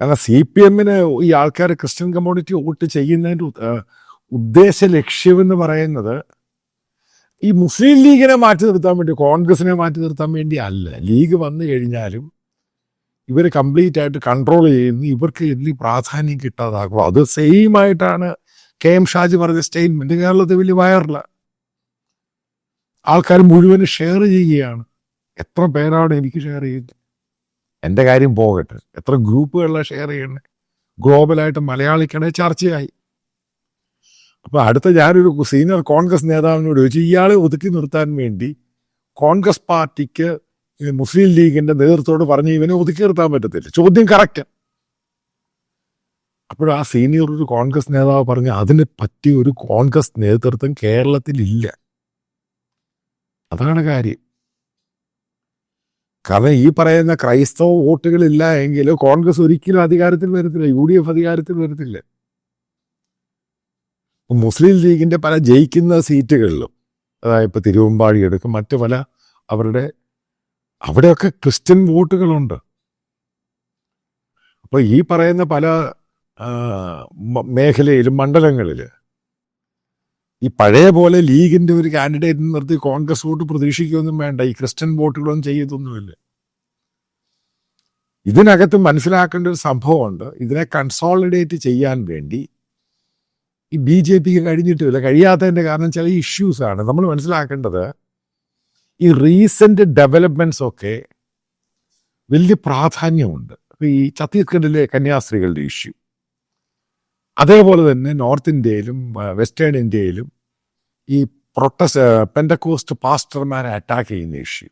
കാരണം C P എമ്മിന് ഈ ആൾക്കാർ ക്രിസ്ത്യൻ കമ്മ്യൂണിറ്റി വോട്ട് ചെയ്യുന്നതിന്റെ ഉദ്ദേശ ലക്ഷ്യം ഉദ്ദേശ ലക്ഷ്യമെന്ന് പറയുന്നത് ഈ മുസ്ലിം ലീഗിനെ മാറ്റി നിർത്താൻ വേണ്ടി കോൺഗ്രസിനെ മാറ്റി നിർത്താൻ വേണ്ടി അല്ല. ലീഗ് വന്നു കഴിഞ്ഞാലും ഇവർ കംപ്ലീറ്റ് ആയിട്ട് കൺട്രോൾ ചെയ്യുന്നു. ഇവർക്ക് വലിയ പ്രാധാന്യം കിട്ടാതാകും. അത് സെയിം ആയിട്ടാണ് കെ എം ഷാജി പറഞ്ഞ സ്റ്റേറ്റ്മെന്റ് കേരളത്തിൽ വലിയ വയറില്ല ആൾക്കാർ മുഴുവൻ ഷെയർ ചെയ്യുകയാണ്. എത്ര പേരാണ് എനിക്ക് ഷെയർ ചെയ്യുന്നത്? എന്റെ കാര്യം പോകട്ടെ. എത്ര ഗ്രൂപ്പുകളിലാണ് ഷെയർ ചെയ്യേണ്ടത് ഗ്ലോബലായിട്ട് മലയാളിക്കണേ ചർച്ചയായി. അപ്പോൾ അടുത്ത ഞാനൊരു സീനിയർ കോൺഗ്രസ് നേതാവിനോട് ചോദിച്ചു ഇയാളെ ഒതുക്കി നിർത്താൻ വേണ്ടി കോൺഗ്രസ് പാർട്ടിക്ക് മുസ്ലിം ലീഗിന്റെ നേതൃത്വത്തോട് പറഞ്ഞ് ഇവനെ ഒതുക്കി നിർത്താൻ പറ്റത്തില്ല. ചോദ്യം കറക്റ്റ് അപ്പോൾ ആ സീനിയർ ഒരു കോൺഗ്രസ് നേതാവ് പറഞ്ഞു അതിനെ പറ്റിയ ഒരു കോൺഗ്രസ് നേതൃത്വം കേരളത്തിൽ ഇല്ല അതാണ് കാര്യം. കാരണം ഈ പറയുന്ന ക്രൈസ്തവ വോട്ടുകളില്ല എങ്കിൽ കോൺഗ്രസ് ഒരിക്കലും അധികാരത്തിൽ വരത്തില്ല യു ഡി എഫ് അധികാരത്തിൽ വരത്തില്ല. മുസ്ലിം ലീഗിന്റെ പല ജയിക്കുന്ന സീറ്റുകളിലും അതായത് ഇപ്പൊ തിരുവമ്പാടി എടുക്കും മറ്റു പല അവരുടെ അവിടെയൊക്കെ ക്രിസ്ത്യൻ വോട്ടുകളുണ്ട്. അപ്പോൾ ഈ പറയുന്ന പല മേഖലയിലും മണ്ഡലങ്ങളിൽ ഈ പഴയ പോലെ ലീഗിന്റെ ഒരു കാൻഡിഡേറ്റ് നിർത്തി കോൺഗ്രസ് വോട്ട് പ്രതീക്ഷിക്കുകയൊന്നും വേണ്ട. ഈ ക്രിസ്ത്യൻ വോട്ടുകളൊന്നും ചെയ്യത്തൊന്നുമില്ല. ഇതിനകത്ത് മനസ്സിലാക്കേണ്ട ഒരു സംഭവമുണ്ട്. ഇതിനെ കൺസോളിഡേറ്റ് ചെയ്യാൻ വേണ്ടി ഈ ബി ജെ പിക്ക് കഴിഞ്ഞിട്ടില്ല കഴിയാത്തതിന്റെ കാരണം ചില ഇഷ്യൂസ് ആണ്. നമ്മൾ മനസ്സിലാക്കേണ്ടത് ഈ റീസെന്റ് ഡെവലപ്മെന്റ്സ് ഒക്കെ വലിയ പ്രാധാന്യമുണ്ട്. ഈ ഛത്തീസ്ഗഡിലെ കന്യാസ്ത്രീകളുടെ ഇഷ്യൂ അതേപോലെ തന്നെ നോർത്ത് ഇന്ത്യയിലും വെസ്റ്റേൺ ഇന്ത്യയിലും ഈ പ്രൊട്ടസ് പെൻഡക്കോസ്റ്റ് പാസ്റ്റർമാരെ അറ്റാക്ക് ചെയ്യുന്ന ഇഷ്യൂ.